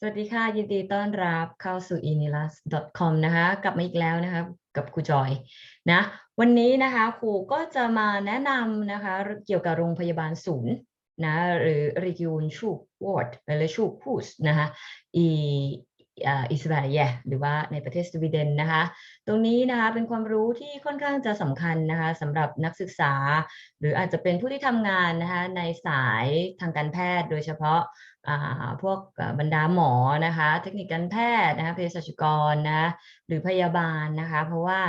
สวัสดีค่ะ ยินดีต้อนรับเข้าสู่ inilas.com นะคะ กลับมาอีกแล้วนะคะ กับครูจอยนะวันนี้นะคะครูก็จะมาแนะนำนะคะ เกี่ยวกับโรงพยาบาลศูนย์นะหรือ region sjukvård หรือ sjukhus นะคะอีอิสราเอลหรือว่าในประเทศสวีเดนนะคะ ตรงนี้นะคะเป็นความรู้ที่ค่อนข้างจะสำคัญนะคะสำหรับนักศึกษา หรืออาจจะเป็นผู้ที่ทำงานนะคะในสายทางการแพทย์โดยเฉพาะ พวกบรรดาหมอนะคะ เทคนิคการแพทย์นะคะเภสัชกรนะหรือพยาบาลนะคะ เพราะว่า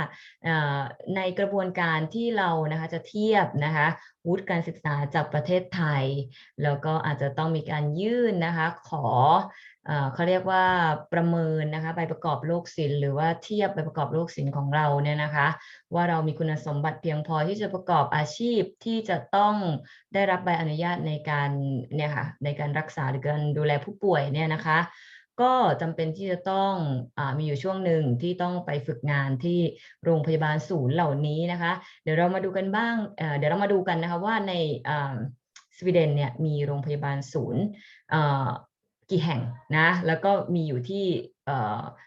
ในกระบวนการที่เรานะคะจะเทียบนะคะวุฒิการศึกษาจากประเทศไทย แล้วก็อาจจะต้องมีการยื่นนะคะขอเขาเรียกว่าประเมินนะคะใบประกอบโรคศิลป์หรือว่าเทียบใบประกอบโรคศิลป์ของเราเนี่ยนะคะ ว่าเรามีคุณสมบัติเพียงพอที่จะประกอบอาชีพที่จะต้องได้รับใบอนุญาตในการเนี่ยค่ะในการรักษาหรือการดูแลผู้ป่วยเนี่ยนะคะ ก็จำเป็นที่จะต้องอมีอยู่ช่วงหนึ่งที่ต้องไปฝึกงานที่โรงพยาบาลศูนย์เหล่านี้นะคะ เดี๋ยวเรามาดูกันบ้างเดี๋ยวเรามาดูกันนะคะว่าในสวีเดนเนี่ยมีโรงพยาบาลศูนย์กี่แห่งนะแล้วก็มีอยู่ที่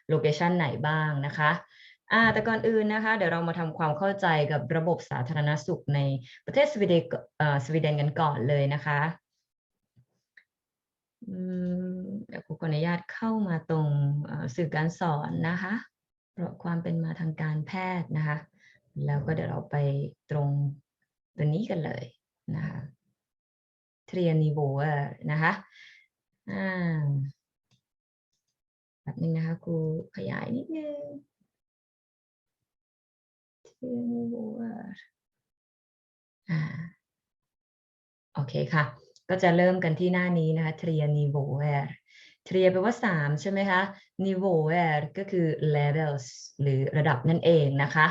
โลเคชันไหนบ้างนะคะอ่าแต่ก่อนอื่นนะคะเดี๋ยวเรามาทำความเข้าใจกับระบบสาธารณสุขในประเทศสวีเดนสวีเดนกันก่อนเลยนะคะ เดี๋ยวครูขออนุญาตเข้ามาตรงสื่อการสอนนะคะเพราะความเป็นมาทางการแพทย์นะคะ แล้วก็เดี๋ยวเราไปตรงตัวนี้กันเลยนะคะเทรียนิโวนะคะอ่าแบบนึงนะคะครูขยายนิดนึงเทรนิโวอ่าโอเคค่ะ ก็จะเริ่มกันที่หน้านี้นะคะเทรียนิโวเอร์เทรียแปลว่าสามใช่ไหมคะนิโวเอร์ก็คือ levels หรือระดับนั่นเองนะคะ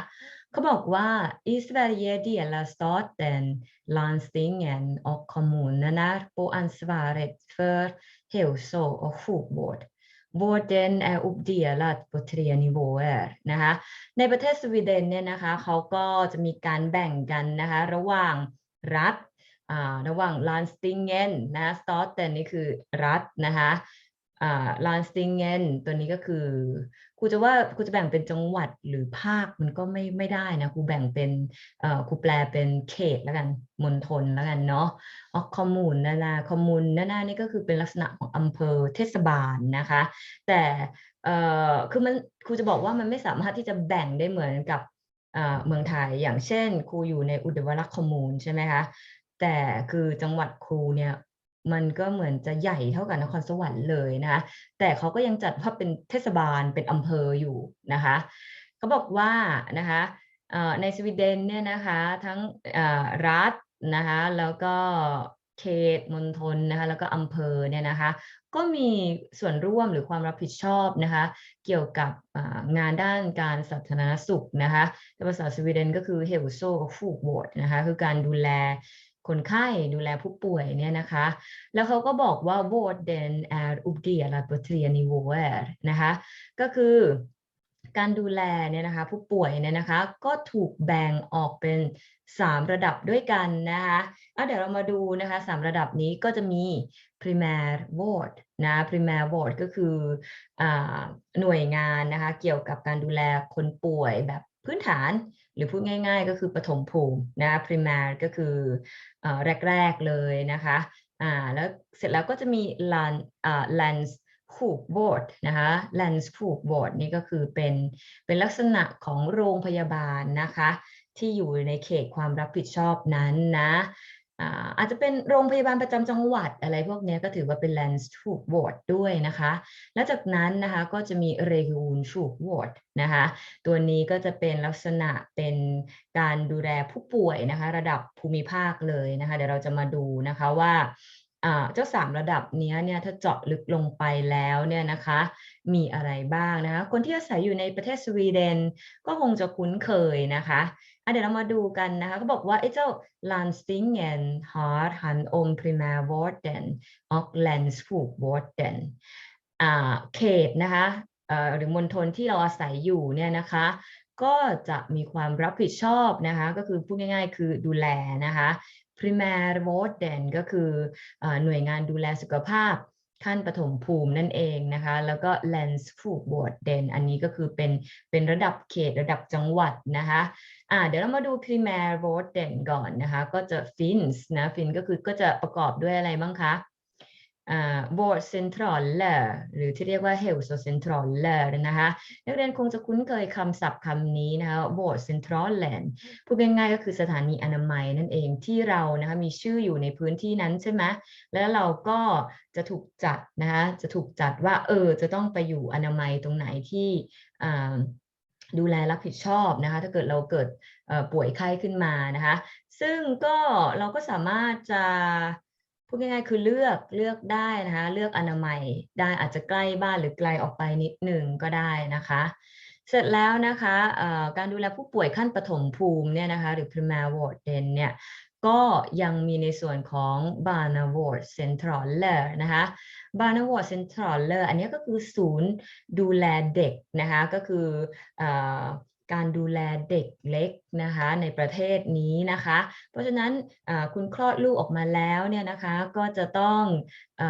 เขาบอกว่า i Sverige delar staten, landstingen och kommunerna på ansvaret för hälso och sjukvård. Vården är uppdelad på tre nivåer นะคะในประเทศสวีเดนเนี่ยนะคะเขาก็จะมีการแบ่งกันนะคะระหว่างรัฐ ระหว่าง landstingen นะ staten นี่คือรัฐนะคะลานสติงเงนตัวนี้ก็คือครูจะว่าครูจะแบ่งเป็นจังหวัดหรือภาคมันก็ไม่ไม่ได้นะครูแบ่งเป็นครูแปลเป็นเขตแล้วกันมณฑลแล้วกันเนาะออคอมมูนนานาคอมมูนนานานี่ก็คือเป็นลักษณะของอำเภอเทศบาลนะคะ แต่คือมันครูจะบอกว่ามันไม่สามารถที่จะแบ่งได้เหมือนกับเมืองไทยอย่างเช่นครูอยู่ในอุดรรักคอมมูนใช่ไหมคะ แต่คือจังหวัดครูเนี่ยมันก็เหมือนจะใหญ่เท่ากับนครสวรรค์เลยนะคะแต่เขาก็ยังจัดว่าเป็นเทศบาลเป็นอำเภออยู่นะคะเขาบอกว่านะคะในสวีเดนเนี่ยนะคะทั้งรัฐนะคะแล้วก็เขตมณฑลนะคะแล้วก็อำเภอเนี่ยนะคะก็มีส่วนร่วมหรือความรับผิดชอบนะคะเกี่ยวกับงานด้านการสาธารณสุขนะคะภาษาสวีเดนก็คือ hälso och sjukvård นะคะคือการดูแล คนไข้ดูแลผู้ป่วยเนี่ยนะคะ แล้วเขาก็บอกว่า vården är uppdelad på tre nivåer นะคะ ก็คือการดูแลเนี่ยนะคะผู้ป่วยเนี่ยนะคะก็ถูกแบ่งออกเป็น 3 ระดับด้วยกันนะคะเดี๋ยวเรามาดูนะคะ3ระดับนี้ก็จะมี primary ward นะ primary ward ก็คืออหน่วยงานนะคะเกี่ยวกับการดูแลคนป่วยแบบพื้นฐาน หรือพูดง่ายๆ ก็คือปฐมภูมินะ primary ก็คือแรกๆเลยนะคะอ่าแล้วเสร็จแล้วก็จะมี land อ่า lands ผูกบอดนะคะ lens ผูกบอดนี่ก็คือเป็นเป็นลักษณะของโรงพยาบาลนะคะที่อยู่ในเขตความรับผิดชอบนั้นนะ อาจจะเป็นโรงพยาบาลประจำจังหวัดอะไรพวกนี้ก็ถือว่าเป็น Land ถูก Ward ด้วยนะคะ และจากนั้นนะคะก็จะมี Region ถูก Ward นะคะ ตัวนี้ก็จะเป็นลักษณะเป็นการดูแลผู้ป่วยนะคะ ระดับภูมิภาคเลยนะคะ เดี๋ยวเราจะมาดูนะคะว่าเจ้าสามระดับนี้เนี่ยถ้าเจาะลึกลงไปแล้วเนี่ยนะคะมีอะไรบ้างนะคะคนที่อาศัยอยู่ในประเทศสวีเดนก็คงจะคุ้นเคยนะคะเดี๋ยวเรามาดูกันนะคะเขาบอกว่าไอ้เจ้า landstingen har hand om primärvården och länsvården เขตนะคะหรือมณฑลที่เราอาศัยอยู่เนี่ยนะคะก็จะมีความรับผิดชอบนะคะก็คือพูดง่ายๆ คือดูแลนะคะ primärvården ก็คือหน่วยงานดูแลสุขภาพ ท่านปฐมภูมินั่นเองนะคะ แล้วก็ l a n d s f o o d w a r d e n อันนี้ก็คือเป็นเป็นระดับเขตระดับจังหวัดนะคะอ่าเดี๋ยวเรามาดู Primär w a r d เดนก่อนนะคะ ก็จะ Fins นะ Fin ก็คือก็จะประกอบด้วยอะไรบ้างคะ v o r d centraler หรือที่เรียกว่า hälso centraler นะคะนักเรียนคงจะคุ้นเคยคำศัพท์คำนี้นะคะ v o r d centralen พูดง่ายๆก็คือสถานีอนามัยนั่นเองที่เรานะคะมีชื่ออยู่ในพื้นที่นั้นใช่ไหมแล้วเราก็จะถูกจัดนะคะจะถูกจัดว่าเออจะต้องไปอยู่อนามัยตรงไหนที่ดูแลรับผิดชอบนะคะถ้าเกิดเราเกิดป่วยไข้ขึ้นมานะคะซึ่งก็เราก็สามารถจะ พูดง่ายๆคือเลือกเลือกได้นะคะเลือกอนามัยได้อาจจะใกล้บ้านหรือไกลออกไปนิดหนึ่งก็ได้นะคะ เสร็จแล้วนะคะการดูแลผู้ป่วยขั้นปฐมภูมิเนี่ยนะคะหรือ primär vård เนี่ยก็ยังมีในส่วนของ b a r n a v o r d Centraler นะคะ b a r n a v o r d Centraler อันนี้ก็คือศูนย์ดูแลเด็กนะคะก็คืออ การดูแลเด็กเล็กนะคะในประเทศนี้นะคะ เพราะฉะนั้นคุณคลอดลูกออกมาแล้วเนี่ยนะคะก็จะต้องอ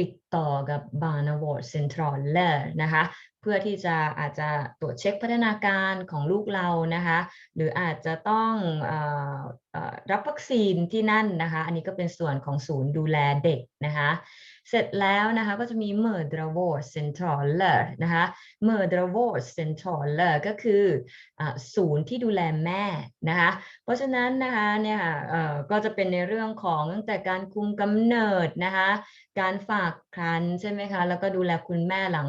ติดต่อกับบานา w a r d Central เลยนะคะ เพื่อที่จะอาจจะตรวจเช็คพัฒนาการของลูกเรานะคะ หรืออาจจะต้องอรับวัคซีนที่นั่นนะคะ อันนี้ก็เป็นส่วนของศูนย์ดูแลเด็กนะคะ เสร็จแล้วนะคะก็จะมี m ö d r a v å r d centraler นะคะ m ö d r a v å r d centraler ก็คืออศูนย์ที่ดูแลแม่นะคะ เพราะฉะนั้นนะคะเนี่ยค่ะก็จะเป็นในเรื่องของตั้งแต่การคุมกำเนิดนะคะ การฝากครรภ์ใช่ไหมคะ แล้วก็ดูแลคุณแม่หลัง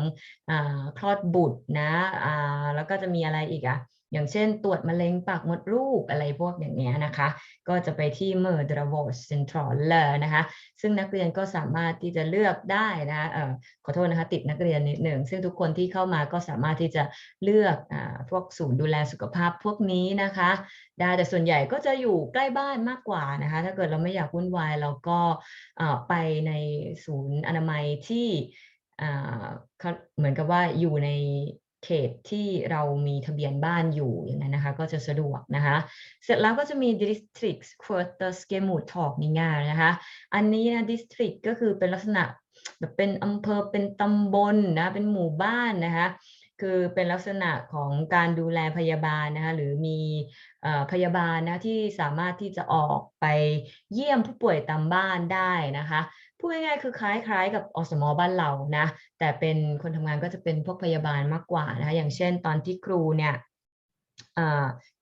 คลอดบุตรนะอ่าแล้วก็จะมีอะไรอีกอะอย่างเช่นตรวจมะเร็งปากมดลูกอะไรพวกอย่างเงี้ยนะคะ ก็จะไปที่เมอร์ดราวเซ็นทรัลเลอร์นะคะ ซึ่งนักเรียนก็สามารถที่จะเลือกได้นะเออขอโทษนะคะติดนักเรียนนิดหนึ่ง ซึ่งทุกคนที่เข้ามาก็สามารถที่จะเลือกอ่าพวกศูนย์ดูแลสุขภาพพวกนี้นะคะได้แต่ส่วนใหญ่ก็จะอยู่ใกล้บ้านมากกว่านะคะ ถ้าเกิดเราไม่อยากวุ่นวายเราก็ไปในศูนย์อนามัยที่ เหมือนกับว่าอยู่ในเขตที่เรามีทะเบียนบ้านอยู่อย่างนั้นนะคะ ก็จะสะดวกนะคะ เสร็จแล้วก็จะมี district quarter scheme talk ง่ายๆนะคะ อันนี้นะ district ก็คือเป็นลักษณะแบบเป็นอำเภอเป็นตำบลนะเป็นหมู่บ้านนะคะคือเป็นลักษณะของการดูแลพยาบาลนะคะหรือมีพยาบาลนะที่สามารถที่จะออกไปเยี่ยมผู้ป่วยตามบ้านได้นะคะ พูดง่ายๆคือคล้ายๆ กับอสมอบ้านเรานะ แต่เป็นคนทำงานก็จะเป็นพวกพยาบาลมากกว่านะคะอย่างเช่น ตอนที่ครูเนี่ย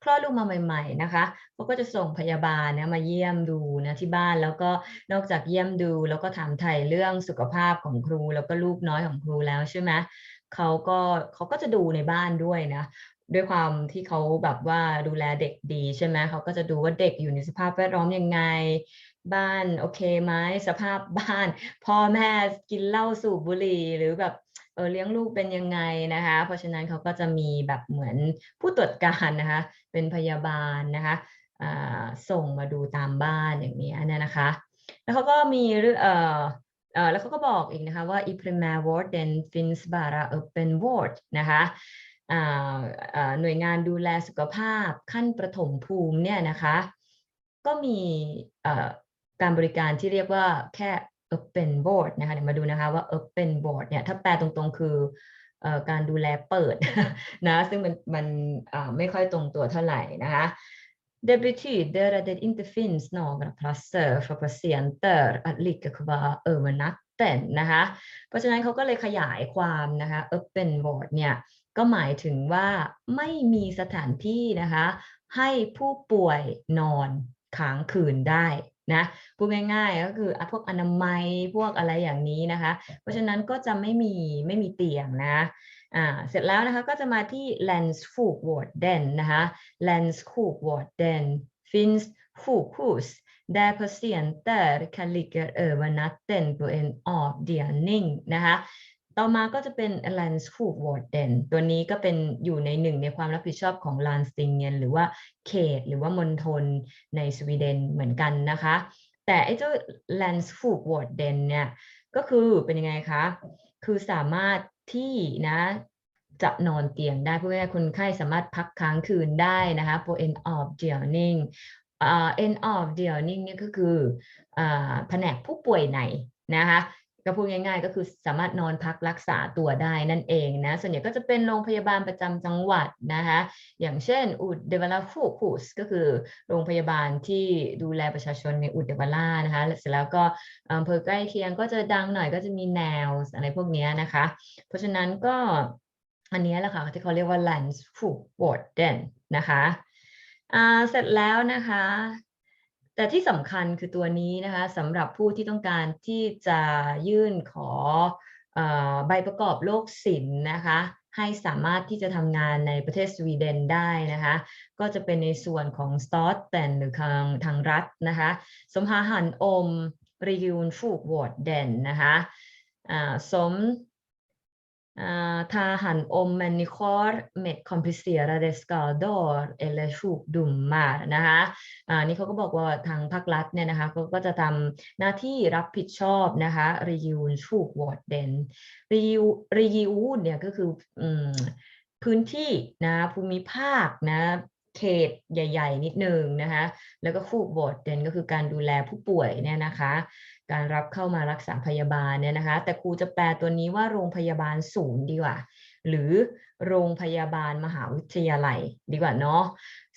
คลอดลูกมาใหม่ ๆนะคะเขาก็จะส่งพยาบาลนะมาเยี่ยมดูนะที่บ้านแล้วก็นอกจากเยี่ยมดู แล้วก็ถามไถ่เรื่องสุขภาพของครู แล้วก็ลูกน้อยของครูแล้วใช่ไหมเขาก็เขาก็จะดูในบ้านด้วยนะด้วยความที่เขาแบบว่าดูแลเด็กดีใช่ไหมเขาก็จะดูว่าเด็กอยู่ในสภาพแวดล้อมยังไง บ้านโอเคไหมสภาพบ้านพ่อแม่กินเหล้าสูบบุหรี่หรือแบบเออเลี้ยงลูกเป็นยังไงนะคะ เพราะฉะนั้นเขาก็จะมีแบบเหมือนผู้ตรวจการนะคะ เป็นพยาบาลนะคะส่งมาดูตามบ้านอย่างนี้นะนะคะ แล้วเขาก็มีเอ่อเออแล้วเขาก็บอกอีกนะคะว่า i primär vården f i n s bara öppen vård นะคะหน่วยงานดูแลสุขภาพขั้นประถมภูมิเนี่ยนะคะ ก็มี การบริการที่เรียกว่าแค่ open board นะคะเดี๋ยวมาดูนะคะว่า open board เนี่ยถ้าแปลตรงๆ คือการดูแลเปิดนะซึ่งมันมันไม่ค่อยตรงตัวเท่าไหร่นะคะ Det betyder att det inte finns några platser för patienter att ligga kvar över natten นะคะ เพราะฉะนั้นเขาก็เลยขยายความนะคะ open board เนี่ยก็หมายถึงว่าไม่มีสถานที่นะคะ ให้ผู้ป่วยนอนค้างคืนได้ นะพูดง่ายๆก็คือพวกอนามัยพวกอะไรอย่างนี้นะคะ เพราะฉะนั้นก็จะไม่มีไม่มีเตียงนะอ่าเสร็จแล้วนะคะก็จะมาที่ Lens f o o d w a r d e n นะคะ Lens f o o d w a r d e n finns sjukhus där patienter kan ligga över natten på en avdelning นะคะ ต่อมาก็จะเป็น l a n d s k o p w a r d e n ตัวนี้ก็เป็นอยู่ในหนึ่งในความรับผิดชอบของ l a n d s t i n g e n หรือว่าเขต หรือว่ามณฑลในสวีเดนเหมือนกันนะคะ แต่ไอ้เจ้า l a n d s k o p w a r d e n เนี่ยก็คือเป็นยังไงคะ คือสามารถที่นะจะนอนเตียงได้เพื่อให้คนไข้สามารถพักค้างคืนได้นะคะ for end of dining end of dining นี่ก็คือแผนกผู้ป่วยไหนนะคะ ก็พูดง่าย ๆ ก็คือสามารถนอนพักรักษาตัวได้นั่นเองนะ ส่วนใหญ่ก็จะเป็นโรงพยาบาลประจำจังหวัดนะคะ อย่างเช่นอุดเดวลาฟูคุสก็คือโรงพยาบาลที่ดูแลประชาชนในอุดเดวลานะคะเสร็จแล้วก็อำเภอใกล้เคียงก็จะดังหน่อยก็จะมีแนวอะไรพวกนี้นะคะ เพราะฉะนั้นก็อันนี้แหละค่ะที่เขาเรียกว่า Lands f o o d w a r d e n นะคะอ่าเสร็จแล้วนะคะ แต่ที่สำคัญคือตัวนี้นะคะสำหรับผู้ที่ต้องการที่จะยื่นขออใบประกอบโรคศิลป์นะคะให้สามารถที่จะทำงานในประเทศสวีเดนได้นะคะ ก็จะเป็นในส่วนของสตอ t แตนหรือทางทางรัฐนะคะสมหาหันอมริยูนฟูกวอร์ดเดนนะคะสม Uh, ta hand om människor med komplicerade skador eller sjukdomar นะคะอ่านี่เขาก็บอกว่าทางภาครัฐเนี่ยนะคะเขาก็จะทำหน้าที่รับผิดชอบนะคะ region s h u k w a r d e n region เนี่ยก็คืออืมพื้นที่นะภูมิภาคนะ เขตใหญ่ ๆ นิดนึงนะคะแล้วก็คูกบอดเด่นก็คือการดูแลผู้ป่วยเนี่ยนะคะ การรับเข้ามารักษาพยาบาลเนี่ยนะคะ แต่ครูจะแปลตัวนี้ว่าโรงพยาบาลศูนย์ดีกว่า หรือโรงพยาบาลมหาวิทยาลัยดีกว่าเนาะ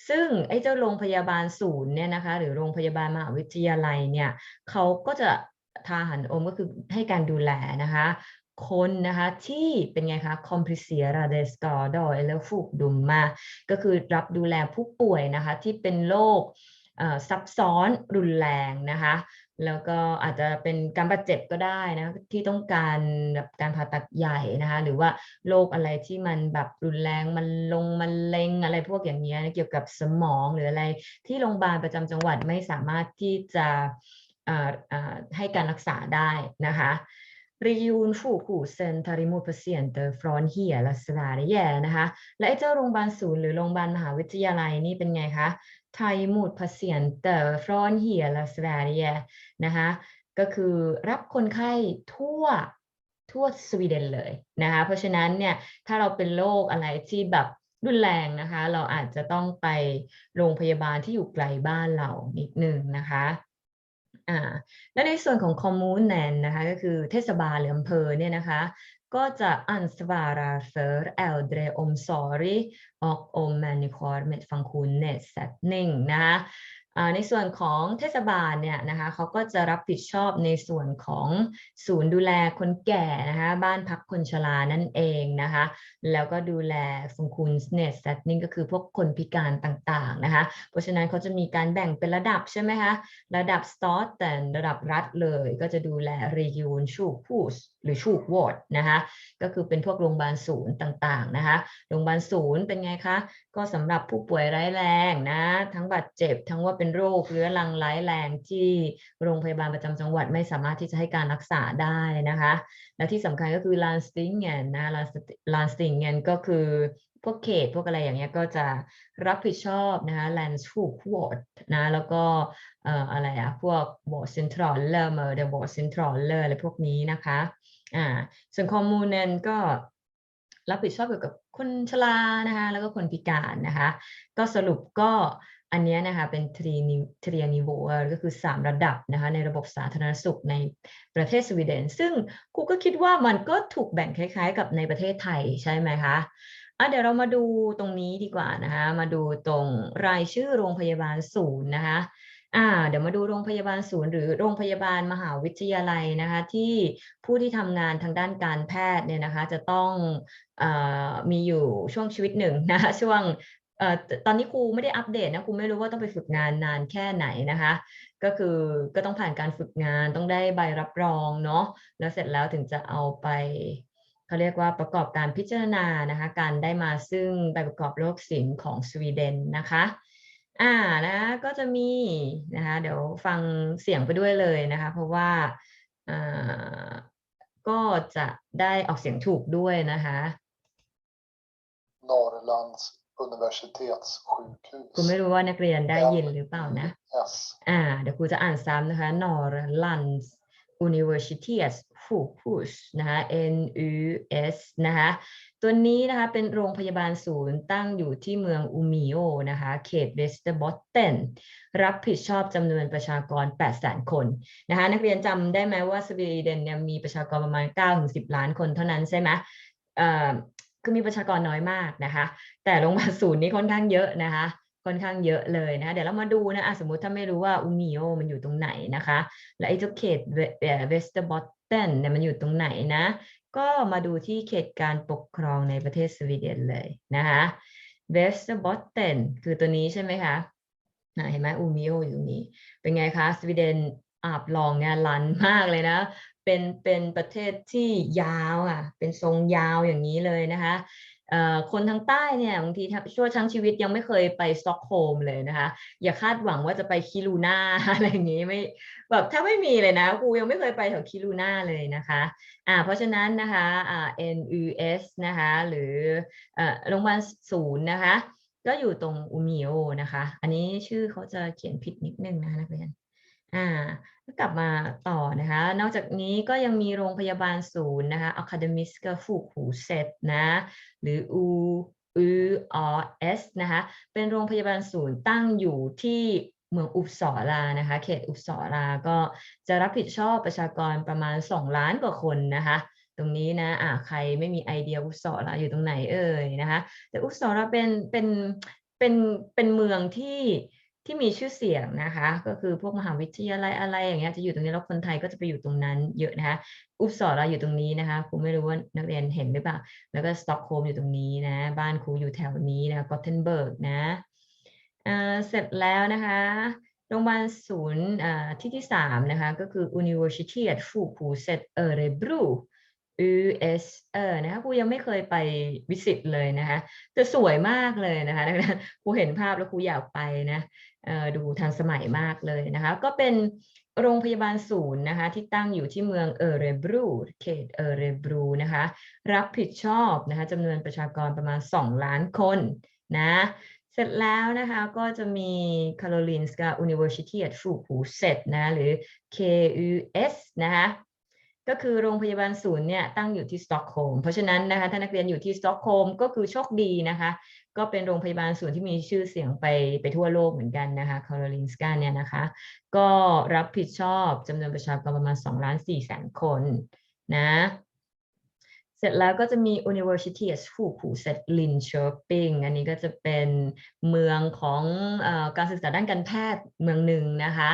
ซึ่งไอ้เจ้าโรงพยาบาลศูนย์เนี่ยนะคะ หรือโรงพยาบาลมหาวิทยาลัยเนี่ยเขาก็จะทาหันอมก็คือให้การดูแลนะคะ คนนะคะที่เป็นไงคะ complicerade skador eller sjukdomar ก็คือรับดูแลผู้ป่วยนะคะที่เป็นโรคซับซ้อนรุนแรงนะคะแล้วก็อาจจะเป็นการบาดเจ็บก็ได้นะที่ต้องการแบบการผ่าตัดใหญ่นะคะหรือว่าโรคอะไรที่มันแบบรุนแรงมันลงมันเล็งอะไรพวกอย่างเงี้ยเกี่ยวกับสมองหรืออะไรที่โรงพยาบาลประจำจังหวัดไม่สามารถที่จะให้การรักษาได้นะคะ Region sjukhusen tar emot patienter från hela Sverige นะคะ และไอ้เจ้าโรงพยาบาลศูนย์หรือโรงพยาบาลมหาวิทยาลัยนี่เป็นไงคะ tar emot patienter från hela Sverige นะคะ ก็คือรับคนไข้ทั่วทั่วสวีเดนเลยนะคะ เพราะฉะนั้นเนี่ยถ้าเราเป็นโรคอะไรที่แบบรุนแรงนะคะ เราอาจจะต้องไปโรงพยาบาลที่อยู่ไกลบ้านเรานิดนึงนะคะ อ่าและในส่วนของคอมมูนแนนนะคะก็คือเทศบาลหรืออำเภอเนี่ยนะคะก็จะอันสวาราเฟอร์เอลเดรอมซอรีออกอมแมนิคอร์เมดฟังคูนเนสเซตนิ่งนะคะ ในส่วนของเทศบาลเนี่ยนะคะเขาก็จะรับผิดชอบในส่วนของศูนย์ดูแลคนแก่นะคะบ้านพักคนชรานั่นเองนะคะ แล้วก็ดูแลฟังคูนเนสเซตนิ่งก็คือพวกคนพิการต่างๆนะคะ เพราะฉะนั้นเขาจะมีการแบ่งเป็นระดับใช่ไหมคะระดับสตอตแต่ระดับรัฐเลยก็จะดูแลรียูนชูพูสหรือชูวอร์ดนะคะก็คือเป็นพวกโรงพยาบาลศูนย์ต่างๆนะคะโรงพยาบาลศูนย์เป็นไงคะก็สำหรับผู้ป่วยร้ายแรงนะทั้งบาดเจ็บทั้งว่าเป็นโรคเรื้อรังร้ายแรงที่โรงพยาบาลประจำจังหวัดไม่สามารถที่จะให้การรักษาได้นะคะ และที่สำคัญก็คือลานสติงเงนนะลานสติงเงนก็คือพวกเขตพวกอะไรอย่างเงี้ยก็จะรับผิดชอบนะคะแลนด์ฟูกวอดนะแล้วก็เอ่ออะไรอะพวกวอร์ดเซนทรัลเลอร์เมอร์เดวอร์ดเซนทรัลเลอร์อะไรพวกนี้นะคะอ่าส่วนคอมมูนเนนก็รับผิดชอบเกี่ยวกับคนชรานะคะแล้วก็คนพิการนะคะ ก็สรุปก็ อันนี้นะคะเป็นทรีนิทรีนิโวก็คือ 3 ระดับนะคะในระบบสาธารณสุขในประเทศสวีเดน ซึ่งครูก็คิดว่ามันก็ถูกแบ่งคล้ายๆ กับในประเทศไทยใช่ไหมคะอะเดี๋ยวเรามาดูตรงนี้ดีกว่านะคะ มาดูตรงรายชื่อโรงพยาบาลศูนย์นะคะอ่าเดี๋ยวมาดูโรงพยาบาลศูนย์หรือโรงพยาบาลมหาวิทยาลัยนะคะที่ผู้ที่ทำงานทางด้านการแพทย์เนี่ยนะคะจะต้องอมีอยู่ช่วงชีวิตหนึ่งนะคะช่วง ตอนนี้ครูไม่ได้อัปเดตนะครูไม่รู้ว่าต้องไปฝึกงานนานแค่ไหนนะคะ ก็คือก็ต้องผ่านการฝึกงานต้องได้ใบรับรองเนาะแล้วเสร็จแล้วถึงจะเอาไปเขาเรียกว่าประกอบการพิจารณานะคะ การได้มาซึ่งใบประกอบโรคศิลป์ของสวีเดนนะคะอ่านะก็จะมีนะคะเดี๋ยวฟังเสียงไปด้วยเลยนะคะ เพราะว่าอ่าก็จะได้ออกเสียงถูกด้วยนะคะ Norrlands universitetssjukhus. กูไม่รู้ว่านักเรียนได้ยินหรือเปล่านะ Yes. อ่า เดี๋ยวครูจะอ่านซ้ำนะคะ Norrlands Universitetssjukhus นะคะ N U S นะคะตัวนี้นะคะเป็นโรงพยาบาลศูนย์ตั้งอยู่ที่เมืองอูมิโอนะคะเขตเวสเตอร์บอตเทนรับผิดชอบจำนวนประชากร 8 0 0 0 0 0คนนะคะนักเรียนจำได้ไหมว่าสวีเดนเนี่ยมีประชากรประมาณ 9-10 ล้านคนเท่านั้นใช่ไหมเอ่อ คือมีประชากรน้อยมากนะคะ แต่โรงพยาบาลศูนย์นี้ค่อนข้างเยอะนะคะค่อนข้างเยอะเลยนะคะเดี๋ยวเรามาดูนะะสมมติถ้าไม่รู้ว่าอูมิโอมันอยู่ตรงไหนนะคะ และไอ้เจ้าเขตเวสต์บอตเทนเนี่ยมันอยู่ตรงไหนนะ ก็มาดูที่เขตการปกครองในประเทศสวีเดนเลยนะคะเวสต์บอตเทนคือตัวนี้ใช่ไหมคะเห็นไหมอูมิโออยู่นี้ เป็นไงคะสวีเดนอาบลองงานลันมากเลยนะ เป็นเป็นประเทศที่ยาวอะเป็นทรงยาวอย่างนี้เลยนะคะคนทางใต้เนี่ยบางทีช่วงทั้งชีวิตยังไม่เคยไปสต็อกโฮล์มเลยนะคะ อย่าคาดหวังว่าจะไปคิรูนาอะไรอย่างนี้ไม่แบบถ้าไม่มีเลยนะครูยังไม่เคยไปแถวคิรูนาเลยนะคะอ่าเพราะฉะนั้นนะคะอ่า NUS นะคะหรือเออโรงพยาบาลศูนย์นะคะ ก็อยู่ตรงอุมิโอนะคะ อันนี้ชื่อเขาจะเขียนผิดนิดนึงนะนักเรียน อ่าก็กลับมาต่อนะคะ นอกจากนี้ก็ยังมีโรงพยาบาลศูนย์นะคะ Akademiska f o k h u s e t นะ หรือ U U R S นะคะ เป็นโรงพยาบาลศูนย์ตั้งอยู่ที่เมืองอุปสอรานะคะ เขตอุปสอราก็จะรับผิดชอบประชากรประมาณ 2 ล้านกว่าคนนะคะ ตรงนี้นะอ่าใครไม่มีไอเดียอุปสอราอยู่ตรงไหนเอ่ยนะคะ แต่อุปสอราเป็นเป็นเป็นเป็นเมืองที่ ที่มีชื่อเสียงนะคะ ก็คือพวกมหาวิทยาลัยอะไรอย่างเงี้ยจะอยู่ตรงนี้แล้วคนไทยก็จะไปอยู่ตรงนั้นเยอะนะคะ อุปสอราอยู่ตรงนี้นะคะครูไม่รู้ว่านักเรียนเห็นหรือเปล่าแล้วก็สต็อกโฮล์มอยู่ตรงนี้นะ บ้านครูอยู่แถวนี้นะกอตเทนเบิร์กนะเสร็จแล้วนะคะโรงพยาบาลศูนย์ที่ที่สามนะคะ ก็คือ Universitet f o k h u s e t Örebro US เออนะคะครูยังไม่เคยไปวิสิตเลยนะคะแต่สวยมากเลยนะคะดังนั้นครูเห็นภาพแล้วครูอยากไปนะดูทันสมัยมากเลยนะคะ ก็เป็นโรงพยาบาลศูนย์นะคะที่ตั้งอยู่ที่เมืองเอเรบรูเขตเอเรบรูนะคะ รับผิดชอบนะคะจำนวนประชากรประมาณ 2 ล้านคนนะเสร็จแล้วนะคะก็จะมี Karolinska Universitet f o k h u s e t นะหรือ KUS นะคะ ก็คือโรงพยาบาลศูนย์เนี่ยตั้งอยู่ที่สต็อกโฮล์มเพราะฉะนั้นนะคะถ้านักเรียนอยู่ที่สต็อกโฮล์มก็คือโชคดีนะคะ ก็เป็นโรงพยาบาลศูนย์ที่มีชื่อเสียงไปไปทั่วโลกเหมือนกันนะคะคาโรลินสกาเนี่ยนะคะ ก็รับผิดชอบจำนวนประชากรประมาณ2ล้าน4แสนคนนะเสร็จแล้วก็จะมี University of f u k h u s e t Linköping อันนี้ก็จะเป็นเมืองของอการศึกษาด้านการแพทย์เมืองหนึ่งนะคะ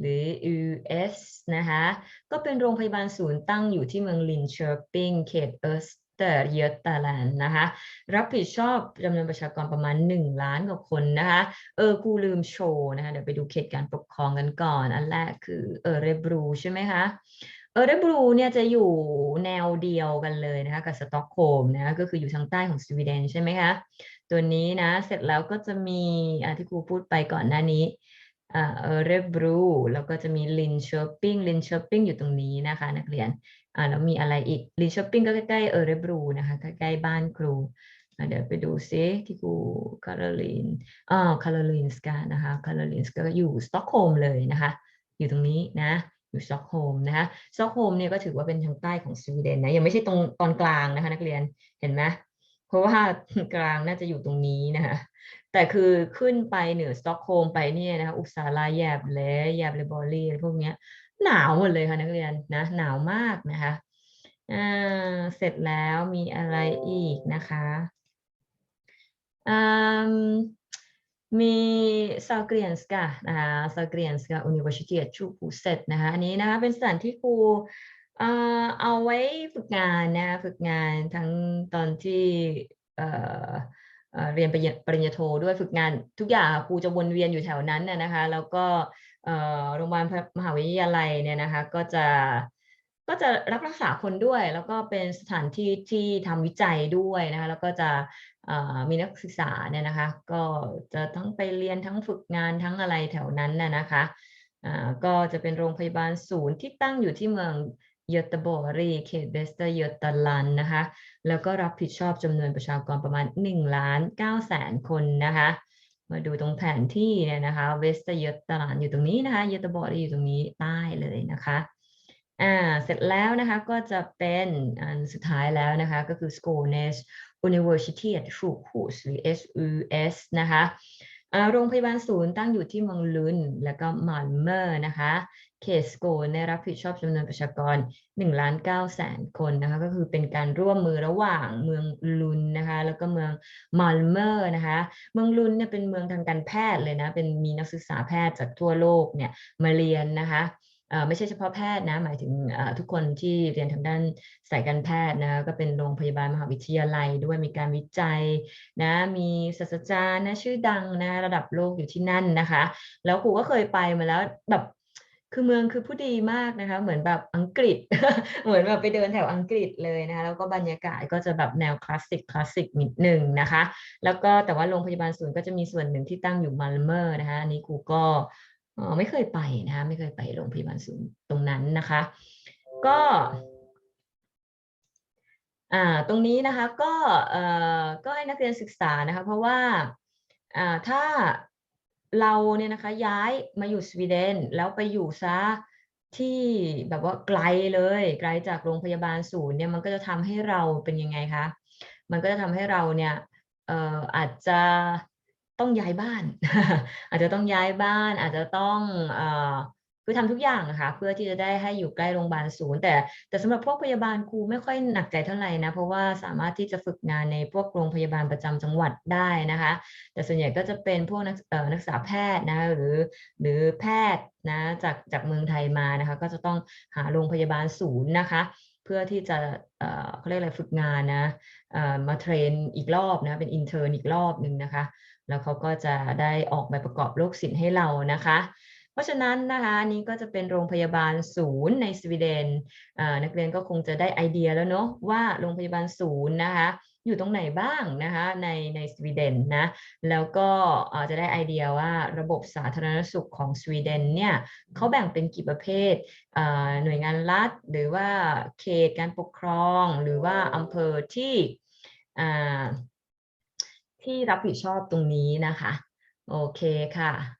หรือ US นะคะก็เป็นโรงพยาบาลศูนย์ตั้งอยู่ที่เมืองลินเชอร์ปิงเขตเออสเตอร์เยอตาแลนด์นะคะรับผิดชอบจำนวนประชากรประมาณ 1 ล้านกว่าคนนะคะเออครูลืมโชว์นะคะเดี๋ยวไปดูเขตการปกครองกันก่อน อันแรกคือเออเรบรูใช่ไหมคะเออเรบรูเนี่ยจะอยู่แนวเดียวกันเลยนะคะกับสต็อกโฮล์มนะคะก็คืออยู่ทางใต้ของสวีเดนใช่ไหมคะตัวนี้นะเสร็จแล้วก็จะมีอ่าที่ครูพูดไปก่อนหน้านี้ อ่าเออเรบรูแล้วก็จะมีลินเชอร์ปิงลินเชอร์ปิงอยู่ตรงนี้นะคะ นักเรียนอ่าแล้วมีอะไรอีกลินเชอร์ปิงก็ใกล้ๆเออเรบรูนะคะใกล้ๆบ้านครูเดี๋ยวไปดูซิที่ครูคาร์ลินอ่าคาร์ลินสกานะคะคาร์ลินสกาอยู่สต็อกโฮล์มเลยนะคะ อยู่ตรงนี้นะอยู่สต็อกโฮล์มนะคะสต็อกโฮล์มเนี่ยก็ถือว่าเป็นทางใต้ของสวีเดนนะยังไม่ใช่ตรงตอนกลางนะคะ นักเรียนเห็นไหมเพราะว่ากลางน่าจะอยู่ตรงนี้นะคะแต่คือขึ้นไปเหนือสต็อกโฮล์มไปเนี่ยนะคะอุปสาราแยบและแยบเลบอรี่พวกเนี้ยหนาวหมดเลยค่ะนักเรียนนะหนาวมากนะคะอ่าเสร็จแล้วมีอะไรอีกนะคะอืมมีซาเกรียนสกานะคะซาเกรียนสกาอุนิเวอร์ซิตี้ชูปูเซตนะคะอันนี้นะคะเป็นสถานที่ครูเอาไว้ฝึกงานนะฝึกงานทั้งตอนที่ เรียนปริญญาโทด้วยฝึกงาน ทุกอย่างครูจะวนเวียนอยู่แถวนั้นน่ะนะคะ แล้วก็โรงพยาบาลมหาวิทยาลัยเนี่ยนะคะก็จะก็จะรับรักษาคนด้วย แล้วก็เป็นสถานที่ที่ทำวิจัยด้วยนะคะแล้วก็จะมีนักศึกษาเนี่ยนะคะ ก็จะทั้งไปเรียนทั้งฝึกงานทั้งอะไรแถวนั้นน่ะนะคะก็จะเป็นโรงพยาบาลศูนย์ที่ตั้งอยู่ที่เมือง เยอตบอรีเขตเบสเตอร์เยอตลันนะคะ แล้วก็รับผิดชอบจำนวนประชากรประมาณ1ล้าน9แสนคนนะคะ มาดูตรงแผนที่เนี่ยนะคะ เวสเตอร์เยอตลันอยู่ตรงนี้นะคะ เยอตบอรีอยู่ตรงนี้ใต้เลยนะคะ อ่า เสร็จแล้วนะคะก็จะเป็นอันสุดท้ายแล้วนะคะก็คือ Skånes Universitet sjukhus หรือ SUS นะคะอ่าโรงพยาบาลศูนย์ตั้งอยู่ที่เมืองลุนแล้วก็มาลเมอร์นะคะ เขตสโกนได้รับผิดชอบจำนวนประชากร1ล้าน9แสนคนนะคะก็คือเป็นการร่วมมือระหว่างเมืองลุนนะคะแล้วก็เมืองมาลเมอร์นะคะเมืองลุนเนี่ยเป็นเมืองทางการแพทย์เลยนะเป็นมีนักศึกษาแพทย์จากทั่วโลกเนี่ยมาเรียนนะคะเอ่อไม่ใช่เฉพาะแพทย์นะหมายถึงทุกคนที่เรียนทางด้านสายการแพทย์นะก็เป็นโรงพยาบาลมหาวิทยาลัยด้วยมีการวิจัยนะมีศาสตราจารย์นะชื่อดังนะระดับโลกอยู่ที่นั่นนะคะ แล้วครูก็เคยไปมาแล้วแบบ คือเมืองคือผู้ดีมากนะคะ เหมือนแบบอังกฤษ เหมือนแบบไปเดินแถวอังกฤษเลยนะคะ แล้วก็บรรยากาศก็จะแบบแนวคลาสสิกคลาสสิกนิดหนึ่งนะคะ แล้วก็แต่ว่าโรงพยาบาลศูนย์ก็จะมีส่วนหนึ่งที่ตั้งอยู่มาลเมอร์นะคะ อันนี้ครูก็ไม่เคยไปนะคะ ไม่เคยไปโรงพยาบาลศูนย์ตรงนั้นนะคะ ก็อ่าตรงนี้นะคะก็เออก็ให้นักเรียนศึกษานะคะ เพราะว่าอ่าถ้า เราเนี่ยนะคะย้ายมาอยู่สวีเดนแล้วไปอยู่ซะที่แบบว่าไกลเลยไกลจากโรงพยาบาลศูนย์เนี่ยมันก็จะทำให้เราเป็นยังไงคะมันก็จะทำให้เราเนี่ยเอ่ออาจจะต้องย้ายบ้าน อาจจะต้องย้ายบ้าน อาจจะต้องเอ่อ คือทำทุกอย่างนะคะเพื่อที่จะได้ให้อยู่ใกล้โรงพยาบาลศูนย์แต่แต่สำหรับพวกพยาบาลครูไม่ค่อยหนักใจเท่าไหร่นะเพราะว่าสามารถที่จะฝึกงานในพวกโรงพยาบาลประจำจังหวัดได้นะคะ แต่ส่วนใหญ่ก็จะเป็นพวกนักเอ่อนักศึกษาแพทย์นะหรือหรือแพทย์นะจากจากเมืองไทยมานะคะ ก็จะต้องหาโรงพยาบาลศูนย์นะคะเพื่อที่จะเขาเรียกอะไรฝึกงานนะมาเทรนอีกรอบนะเป็นอินเทอร์อีกรอบหนึ่งนะคะ แล้วเขาก็จะได้ออกใบประกอบโรคศิลป์ให้เรานะคะ ราะฉะนั้นนะคะนี้ก็จะเป็นโรงพยาบาลศูนย์ในสวีเดนนักเรียนก็คงจะได้ไอเดียแล้วเนาะว่าโรงพยาบาลศูนย์นะคะอยู่ตรงไหนบ้างนะคะในในสวีเดนนะแล้วก็จะได้ไอเดียว่าระบบสาธารณสุขของสวีเดนเนี่ยเขาแบ่งเป็นกี่ประเภทหน่วยงานรัฐ หรือว่าเขตการปกครอง หรือว่าอำเภอที่ที่รับผิดชอบตรงนี้นะคะ โอเคค่ะ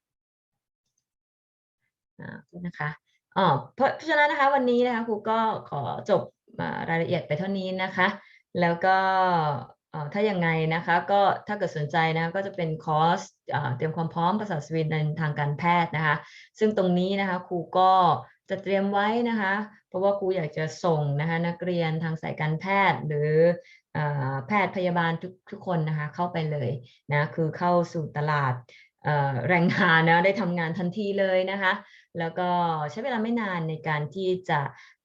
นะคะอ๋อเพราะฉะนั้นนะคะวันนี้นะคะครูก็ขอจบรายละเอียดไปเท่านี้นะคะ แล้วก็เอ่อถ้ายังไงนะคะก็ถ้าเกิดสนใจนะะก็จะเป็นคอร์สเตรียมความพร้อมภาษาสวีเดนทางการแพทย์นะคะ ซึ่งตรงนี้นะคะครูก็จะเตรียมไว้นะคะ เพราะว่าครูอยากจะส่งนะคะนักเรียนทางสายการแพทย์หรือแพทย์พยาบาลทุกทุกคนนะคะเข้าไปเลยนะคือเข้าสู่ตลาดแรงงานนะได้ทำงานทันทีเลยนะคะแล้วก็ใช้เวลาไม่นานในการที่จะ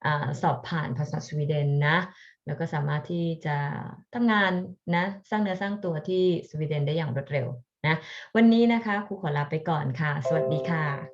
อสอบผ่านภาษาสวีเดนนะแล้วก็สามารถที่จะทำงานนะสร้างเนื้อสร้างตัวที่สวีเดนได้อย่างรวดเร็วนะวันนี้นะคะครูขอลาไปก่อนค่ะ สวัสดีค่ะ